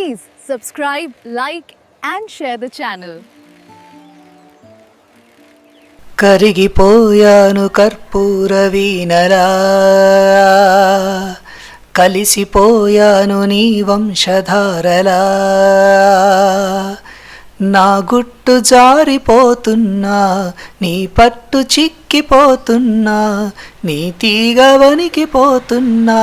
Please subscribe, like, and share the channel. కరిగిపోయాను కర్పూర వీణలా కలిసిపోయాను నీ వంశధారలా నా గుట్టు జారిపోతున్నా నీ పట్టు చిక్కిపోతున్నా నీ తీగ వణికిపోతున్నా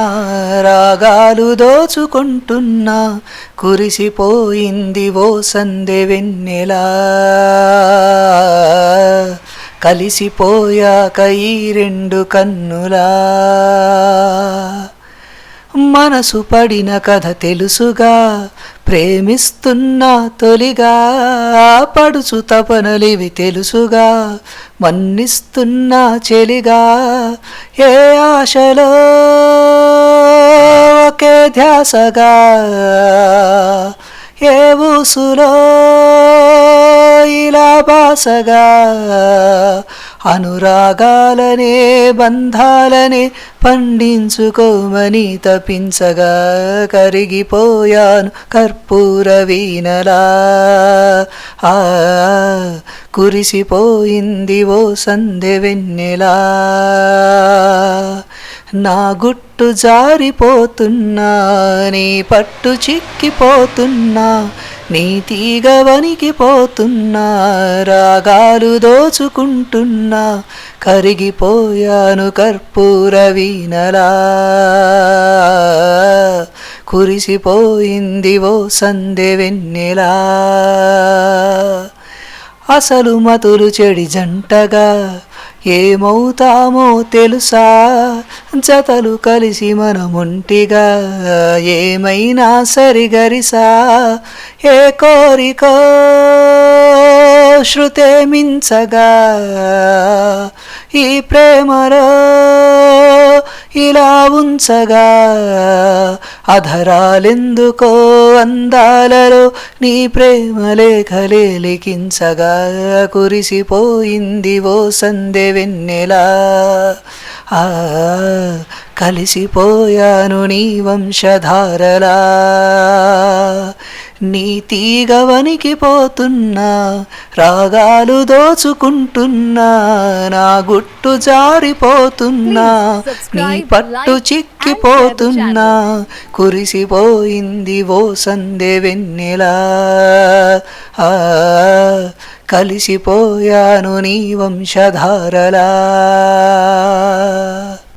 రాగాలు దోచుకుంటున్నా కురిసిపోయింది ఓ సందె వెన్నెలా. కలిసిపోయాక ఈ రెండు కన్నులా. మనసు పడిన కథ తెలుసుగా ప్రేమిస్తున్నా తొలిగా పడుచు తపనలివి తెలుసుగా మన్నిస్తున్నా చెలిగా ఏ ఆశలో ఒకే ధ్యాసగా ఏ ఊసులో ఇలా బాసగా అనురాగాలనే బంధాలనే పండించుకోమని తపించగా కరిగిపోయాను కర్పూర వీణలా. ఆ కురిసిపోయింది ఓ సందె వెన్నెలా. నా గుట్టు జారిపోతున్నా నీ పట్టు చిక్కిపోతున్నా నీ తీగ వణికిపోతున్నా రాగాలు దోచుకుంటున్నా కరిగిపోయాను కర్పూర వీణలా. కురిసిపోయింది ఓ సందె వెన్నెలా. అసలు మతులు చెడి జంటగా ఏమవుతామో తెలుసా? జతలు కలిసి మనముంటిగా ఏమైనా సరిగరిసా? ఏ కోరికో శృతే మించగా ఈ ప్రేమలో ఇలా ఉంచగా అధరాలెందుకో అందాలలో నీ ప్రేమ లేఖలే లిఖించగా కురిసిపోయింది ఓ సందె వెన్నెలా. ఆ కలిసిపోయాను నీ వంశధారలా. నీ తీగ వణికిపోతున్నా రాగాలు దోచుకుంటున్నా నా గుట్టు జారిపోతున్నా నీ పట్టు చిక్కిపోతున్నా కురిసిపోయింది ఓ సందె వెన్నెలా. ఆ కలిసిపోయాను నీ వంశధారలా.